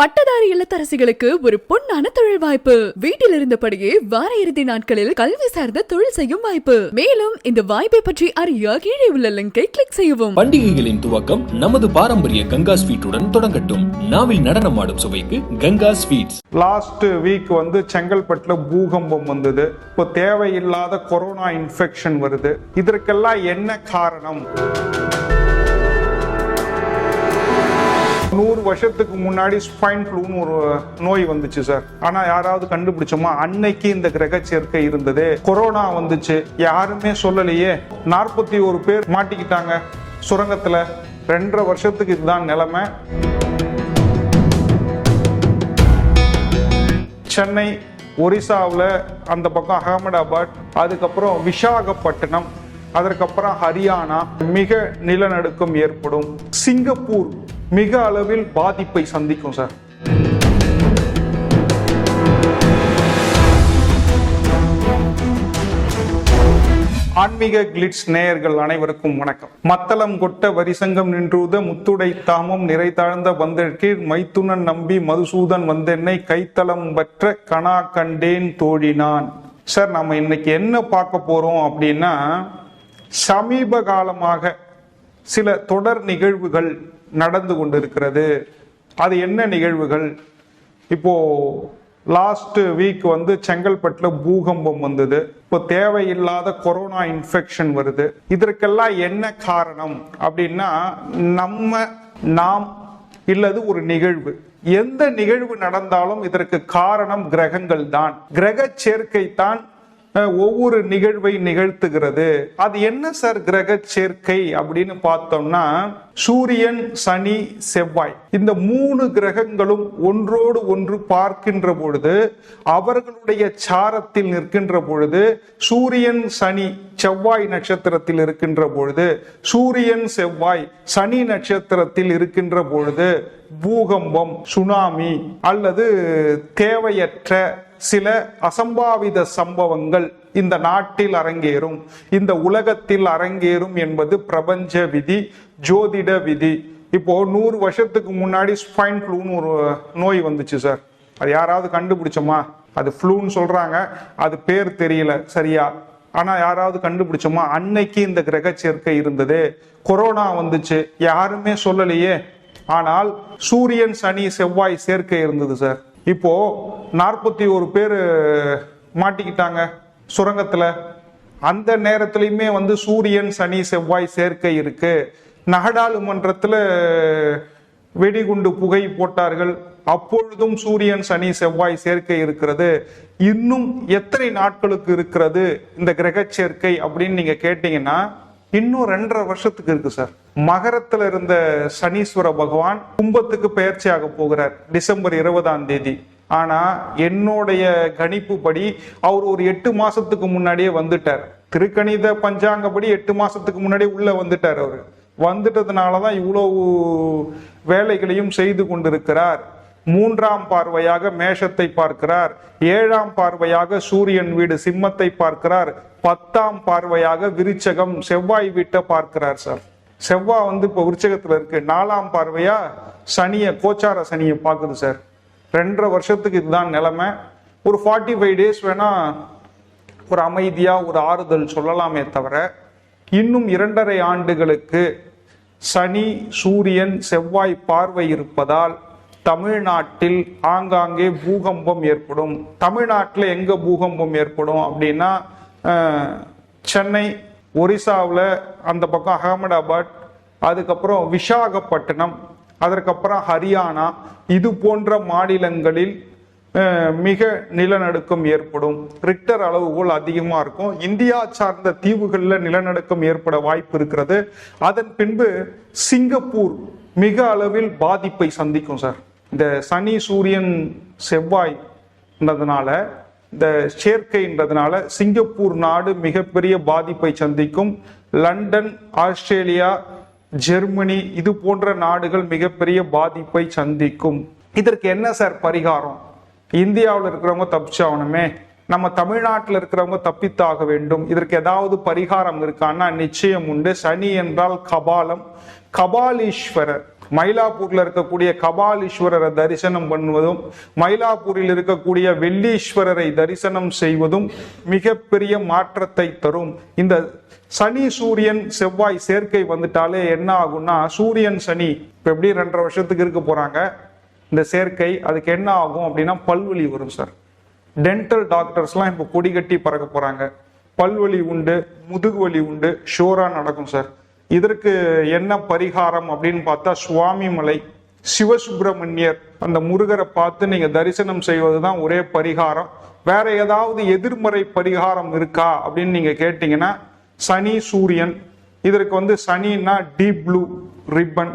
பட்டதாரி இல்லத்தரசிகளுக்கு ஒரு பொன்னான தொழில் வாய்ப்பு. வீட்டில் இருந்தபடியே வார இறுதி நாட்களில் கல்வி சார்ந்த தொழில் செய்யும் வாய்ப்பு. மேலும் இந்த வாய்ப்பை பற்றி அறிய கீழே உள்ள லிங்கை கிளிக் செய்யவும். பண்டிகைகளின் துவக்கம் நமது பாரம்பரிய கங்கா ஸ்வீட்டுடன் தொடங்கட்டும். நாவில் நடனமாடும் சுவைக்கு கங்கா ஸ்வீட்ஸ். லாஸ்ட் வீக் வந்து செங்கல்பட்டுல பூகம்பம் வந்தது. இப்போ தேவையில்லாத கொரோனா இன்ஃபெக்ஷன் வருது. இதற்கெல்லாம் என்ன காரணம்? நூறு வருஷத்துக்கு முன்னாடி ஸ்பைன் ஃப்ளூன்னு ஒரு நோய் வந்துச்சு சார். ஆனா யாராவது கண்டுபிடிச்சோமா? அன்னைக்கு இந்த கிரக சேர்க்கை இருந்தது. கொரோனா வந்துச்சு. யாருமே சொல்லலையே. நாற்பத்தி ஒரு பேர் மாட்டிக்கிட்டாங்க. சுரங்கத்துல. ரெண்டரை வருஷத்துக்கு இதுதான் நிலைமை. சென்னை ஒரிசாவில் அந்த பக்கம் அகமதாபாத் அதுக்கப்புறம் விசாகப்பட்டினம் அதற்கப்புறம் ஹரியானா மிக நிலநடுக்கம் ஏற்படும். சிங்கப்பூர் மிக அளவில் பாதிப்பை சந்திக்கும் சார். ஆன்மீக கிளிட்ஸ் நேயர்கள் அனைவருக்கும் வணக்கம். மத்தளம் கொட்ட வரிசங்கம் நின்றூத முத்துடை தாமம் நிறை தாழ்ந்த வந்தற்கீழ் மைத்துனன் நம்பி மதுசூதன் வந்தென்னை கைத்தளம் பற்ற கனா கண்டேன் தோழினான். சார் நம்ம இன்னைக்கு என்ன பார்க்க போறோம் அப்படின்னா சமீப காலமாக சில தொடர் நிகழ்வுகள் நடந்து கொண்டிருக்கிறது. அது என்ன நிகழ்வுகள்? இப்போ லாஸ்ட் வீக் வந்து செங்கல்பட்டுல பூகம்பம் வந்தது. இப்போ தேவையில்லாத கொரோனா இன்ஃபெக்ஷன் வருது. இதற்கெல்லாம் என்ன காரணம்? அப்படின்னா நம்ம நாம் இல்லது ஒரு நிகழ்வு. எந்த நிகழ்வு நடந்தாலும் இதற்கு காரணம் கிரகங்கள் தான். கிரக சேர்க்கை தான் ஒவ்வொரு நிகழ்வை நிகழ்த்துகிறது. அது என்ன சார் கிரக சேர்க்கை அப்படின்னு பார்த்தோம்னா சூரியன் சனி செவ்வாய் இந்த மூணு கிரகங்களும் ஒன்றோடு ஒன்று பார்க்கின்ற பொழுது அவர்களுடைய சாரத்தில் நிற்கின்ற பொழுது சூரியன் சனி செவ்வாய் நட்சத்திரத்தில் இருக்கின்ற பொழுது சூரியன் செவ்வாய் சனி நட்சத்திரத்தில் இருக்கின்ற பொழுது பூகம்பம் சுனாமி அல்லது தேவையற்ற சில அசம்பாவித சம்பவங்கள் இந்த நாட்டில் அரங்கேறும். இந்த உலகத்தில் அரங்கேறும் என்பது பிரபஞ்ச விதி ஜோதிட விதி. இப்போ நூறு வருஷத்துக்கு முன்னாடி ஸ்பைன் ஃப்ளூன்னு ஒரு நோய் வந்துச்சு சார் அது யாராவது கண்டுபிடிச்சோமா? அது ஃப்ளூன்னு சொல்றாங்க. அது பேர் தெரியல சரியா? ஆனா யாராவது கண்டுபிடிச்சோமா? அன்னைக்கு இந்த கிரக சேர்க்கை இருந்தது. கொரோனா வந்துச்சு. யாருமே சொல்லலையே. ஆனால் சூரியன் சனி செவ்வாய் சேர்க்கை இருந்தது சார் இப்போ நாற்பத்தி ஒரு பேர் மாட்டிக்கிட்டாங்க சுரங்கத்துல. அந்த நேரத்திலையுமே வந்து சூரியன் சனி செவ்வாய் சேர்க்கை இருக்கு. நாடாளுமன்றத்துல வெடிகுண்டு புகை போட்டார்கள். அப்பொழுதும் சூரியன் சனி செவ்வாய் சேர்க்கை இருக்கிறது. இன்னும் எத்தனை நாட்களுக்கு இருக்கிறது இந்த கிரக சேர்க்கை அப்படின்னு நீங்க கேட்டீங்கன்னா இன்னும் ரெண்டரை வருஷத்துக்கு இருக்கு சார். மகரத்துல இருந்த சனீஸ்வர பகவான் கும்பத்துக்கு பெயர்ச்சியாக போகிறார் டிசம்பர் இருபதாம் தேதி. ஆனா என்னுடைய கணிப்பு படி அவர் ஒரு எட்டு மாசத்துக்கு முன்னாடியே வந்துட்டார். திருக்கணித பஞ்சாங்கப்படி எட்டு மாசத்துக்கு முன்னாடியே உள்ள வந்துட்டார் அவரு. வந்துட்டதுனாலதான் இவ்வளவு வேலைகளையும் செய்து கொண்டிருக்கிறார். மூன்றாம் பார்வையாக மேஷத்தை பார்க்கிறார். ஏழாம் பார்வையாக சூரியன் வீடு சிம்மத்தை பார்க்கிறார். பத்தாம் பார்வையாக விருச்சகம் செவ்வாய் வீட்டை பார்க்கிறார் சார் செவ்வாய் வந்து இப்போ விருச்சகத்துல இருக்கு. நாலாம் பார்வையா சனியை கோச்சார சனியை பார்க்குது சார் ரெண்டரை வருஷத்துக்கு இதுதான் நிலைமை. ஒரு ஃபார்ட்டி ஃபைவ் டேஸ் வேணா ஒரு அமைதியா ஒரு ஆறுதல் சொல்லலாமே தவிர இன்னும் இரண்டரை ஆண்டுகளுக்கு சனி சூரியன் செவ்வாய் பார்வை இருப்பதால் தமிழ்நாட்டில் ஆங்காங்கே பூகம்பம் ஏற்படும். தமிழ்நாட்டில் எங்க பூகம்பம் ஏற்படும் அப்படின்னா சென்னை ஒரிசாவில் அந்த பக்கம் அகமதாபாத் அதுக்கப்புறம் விசாகப்பட்டினம் அதற்கப்புறம் ஹரியானா இது போன்ற மாநிலங்களில் மிக நிலநடுக்கம் ஏற்படும். ரிக்டர் அளவுகோல் அதிகமாக இருக்கும். இந்தியா சார்ந்த தீவுகளில் நிலநடுக்கம் ஏற்பட வாய்ப்பு இருக்கிறது. அதன் பின்பு சிங்கப்பூர் மிக அளவில் பாதிப்பை சந்திக்கும் சார். இந்த சனி சூரியன் செவ்வாய்ன்றதுனால இந்த சேர்க்கைன்றதுனால சிங்கப்பூர் நாடு மிகப்பெரிய பாதிப்பை சந்திக்கும். லண்டன் ஆஸ்திரேலியா ஜெர்மனி இது போன்ற நாடுகள் மிகப்பெரிய பாதிப்பை சந்திக்கும். இதற்கு என்ன சார் பரிகாரம்? இந்தியாவில் இருக்கிறவங்க தப்பிச்சாகணுமே. நம்ம தமிழ்நாட்டில் இருக்கிறவங்க தப்பித்தாக வேண்டும். இதற்கு ஏதாவது பரிகாரம் இருக்கான்னா நிச்சயம் உண்டு. சனி என்றால் கபாலம். கபாலீஸ்வரர். மயிலாப்பூர்ல இருக்கக்கூடிய கபாலீஸ்வரரை தரிசனம் பண்ணுவதும் மயிலாப்பூரில் இருக்கக்கூடிய வெள்ளீஸ்வரரை தரிசனம் செய்வதும் மிகப்பெரிய மாற்றத்தை தரும். இந்த சனி சூரியன் செவ்வாய் சேர்க்கை வந்துட்டாலே என்ன ஆகும்னா சூரியன் சனி இப்போ எப்படி ரெண்டரை வருஷத்துக்கு இருக்க போறாங்க? இந்த சேர்க்கை அதுக்கு என்ன ஆகும் அப்படின்னா பல்வலி வரும் சார். டென்டல் டாக்டர்ஸ்லாம் இப்போ கொடி கட்டி பறக்க போறாங்க. பல்வலி உண்டு முதுகு வலி உண்டு ஷோரா நடக்கும் சார். இதற்கு என்ன பரிகாரம் அப்படின்னு பார்த்தா சுவாமி மலை சிவசுப்பிரமணியர் அந்த முருகரை பார்த்து நீங்க தரிசனம் செய்வது தான் ஒரே பரிகாரம். வேற ஏதாவது எதிர்மறை பரிகாரம் இருக்கா அப்படின்னு நீங்க கேட்டீங்கன்னா சனி சூரியன். இதற்கு வந்து சனின்னா டீப் ப்ளூ ரிப்பன்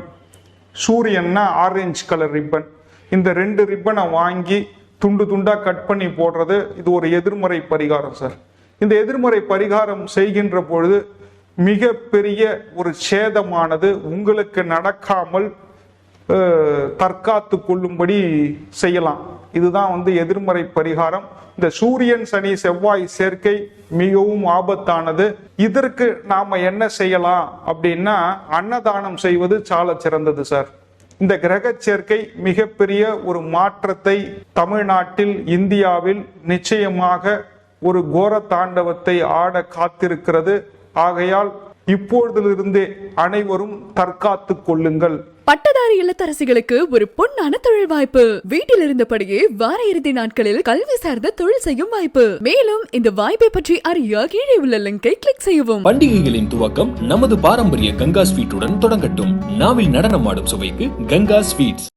சூரியன்னா ஆரஞ்சு கலர் ரிப்பன் இந்த ரெண்டு ரிப்பனை வாங்கி துண்டு துண்டா கட் பண்ணி போடுறது இது ஒரு எதிர்மறை பரிகாரம் சார். இந்த எதிர்மறை பரிகாரம் செய்கின்ற பொழுது மிக பெரிய ஒரு சேதமானது உங்களுக்கு நடக்காமல் தற்காத்து கொள்ளும்படி செய்யலாம். இதுதான் வந்து எதிர்மறை பரிகாரம். இந்த சூரியன் சனி செவ்வாய் சேர்க்கை மிகவும் ஆபத்தானது. இதற்கு நாம என்ன செய்யலாம் அப்படின்னா அன்னதானம் செய்வது சால சிறந்தது சார். இந்த கிரக சேர்க்கை மிகப்பெரிய ஒரு மாற்றத்தை தமிழ்நாட்டில் இந்தியாவில் நிச்சயமாக ஒரு கோர தாண்டவத்தை ஆட காத்திருக்கிறது. ஆகையால் இப்பொழுதிலிருந்தே அனைவரும் தற்காத்துக் கொள்ளுங்கள். பட்டதாரி இல்லத்தரசிகளுக்கு ஒரு பொன்னான தொழில் வாய்ப்பு. வீட்டில் இருந்தபடியே வார இறுதி நாட்களில் கல்வி சார்ந்த தொழில் செய்யும் வாய்ப்பு. மேலும் இந்த வாய்ப்பை பற்றி அறிய கீழே உள்ள லிங்கை கிளிக் செய்யவும். பண்டிகைகளின் துவக்கம் நமது பாரம்பரிய கங்கா ஸ்வீட்டுடன் தொடங்கட்டும். நாவில் நடனமாடும் சுவைக்கு கங்கா ஸ்வீட்ஸ்.